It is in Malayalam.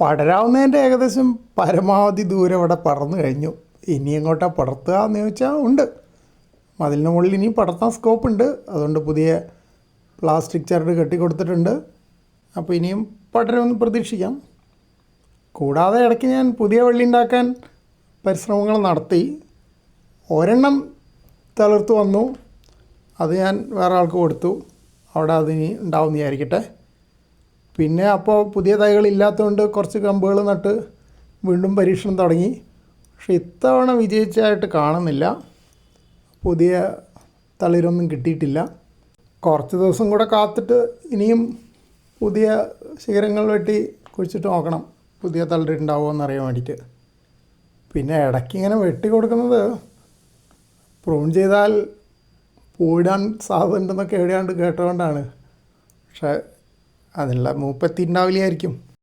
പടരാവുന്നതിന്റെ ഏകദേശം പരമാവധി ദൂരം ഇവിടെ പടർന്നു കഴിഞ്ഞു. ഇനി എങ്ങോട്ടാ പടർത്തുക എന്ന് ചോദിച്ചാൽ ഉണ്ട്. മതിലിന് മുകളിൽ ഇനി പടർത്താൻ സ്കോപ്പ് ഉണ്ട് അതുകൊണ്ട് പുതിയ പ്ലാസ്റ്റിക് ചരട് കെട്ടിക്കൊടുത്തിട്ടുണ്ട്. അപ്പോൾ ഇനിയും പടരുമെന്ന് പ്രതീക്ഷിക്കാം. കൂടാതെ ഇടയ്ക്ക് ഞാൻ പുതിയ വള്ളി ഉണ്ടാക്കാൻ പരിശ്രമങ്ങൾ നടത്തി. ഒരെണ്ണം തളിർത്ത് വന്നു. അത് ഞാൻ വേറെ ആൾക്ക് കൊടുത്തു. അവിടെ അതിനി ഉണ്ടാവും ഉണ്ടാവുന്നതായിരിക്കട്ടെ പിന്നെ അപ്പോൾ പുതിയ തൈകൾ ഇല്ലാത്തതുകൊണ്ട് കുറച്ച് കമ്പുകൾ നട്ട് വീണ്ടും പരീക്ഷണം തുടങ്ങി. പക്ഷെ ഇത്തവണ വിജയിച്ചതായിട്ട് കാണുന്നില്ല. പുതിയ തളിരൊന്നും കിട്ടിയിട്ടില്ല. കുറച്ച് ദിവസം കൂടെ കാത്തിട്ട് ഇനിയും പുതിയ ശിഖരങ്ങൾ വെട്ടി കുഴിച്ചിട്ട് നോക്കണം പുതിയ തളിരുണ്ടാവുമോ എന്നറിയാൻ വേണ്ടിയിട്ട്. പിന്നെ ഇടയ്ക്ക് ഇങ്ങനെ വെട്ടി കൊടുക്കുന്നത് പ്രൂൺ ചെയ്താൽ പൂടാൻ സാധ്യതയുണ്ടെന്നൊക്കെ എവിടെയാണ്ട് കേട്ടുകൊണ്ടാണ് പക്ഷേ അതിനുള്ള മൂപ്പത്തി ഉണ്ടാവില്ലായിരിക്കും